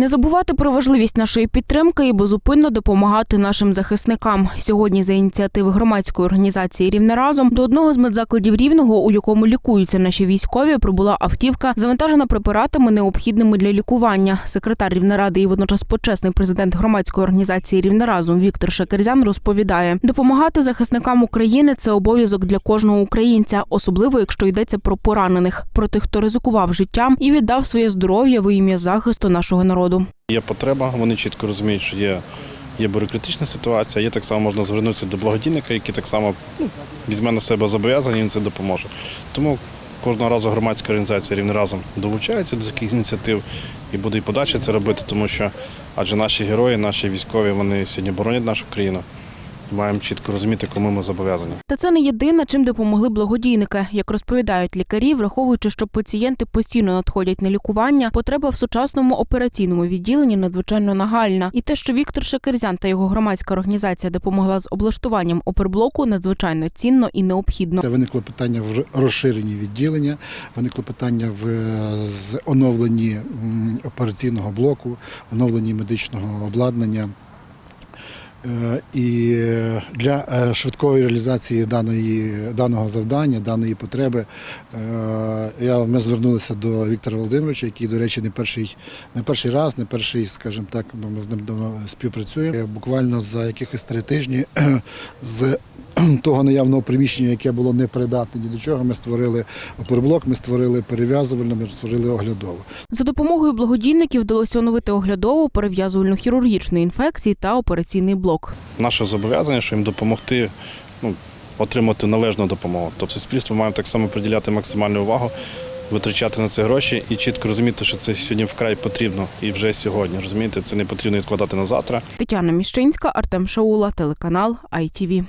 Не забувати про важливість нашої підтримки і безупинно допомагати нашим захисникам. Сьогодні за ініціативи громадської організації Рівне разом до одного з медзакладів рівного, у якому лікуються наші військові, прибула автівка, завантажена препаратами, необхідними для лікування. Секретар Рівнеради і водночас почесний президент громадської організації Рівне разом Віктор Шакерзян розповідає: допомагати захисникам України це обов'язок для кожного українця, особливо якщо йдеться про поранених, про тих, хто ризикував життям і віддав своє здоров'я во ім'я захисту нашого народу. Є потреба, вони чітко розуміють, що є, є бюрократична ситуація, є так само можна звернутися до благодійника, який так само ну, візьме на себе зобов'язання і він це допоможе. Тому кожного разу громадська організація рівне разом долучається до таких ініціатив і буде і подача це робити, тому що адже наші герої, наші військові, вони сьогодні боронять нашу країну. Маємо чітко розуміти, кому ми зобов'язані. Та це не єдине, чим допомогли благодійники. Як розповідають лікарі, враховуючи, що пацієнти постійно надходять на лікування, потреба в сучасному операційному відділенні надзвичайно нагальна. І те, що Віктор Шакерзян та його громадська організація допомогла з облаштуванням оперблоку, надзвичайно цінно і необхідно. Це виникло питання в розширенні відділення, виникло питання в оновленні операційного блоку, оновленні медичного обладнання. Е, І для е, швидкої реалізації даної, даного завдання, даної потреби, е, я, ми звернулися до Віктора Володимировича, який, до речі, не перший, не перший раз, не перший, скажімо так, ну, ми з ним співпрацюємо. Буквально за якихось три тижні з того наявного приміщення, яке було непридатне ні до чого, ми створили оперблок, ми створили перев'язувальну, ми створили оглядову. За допомогою благодійників вдалося оновити оглядову, перев'язувальну хірургічну інфекції та операційний блок. Наше зобов'язання, що їм допомогти ну, отримати належну допомогу. Тобто суспільство має так само приділяти максимальну увагу, витрачати на це гроші і чітко розуміти, що це сьогодні вкрай потрібно і вже сьогодні. Розумієте, це не потрібно відкладати на завтра. Тетяна Міщинська, Артем Шаула, телеканал ITV.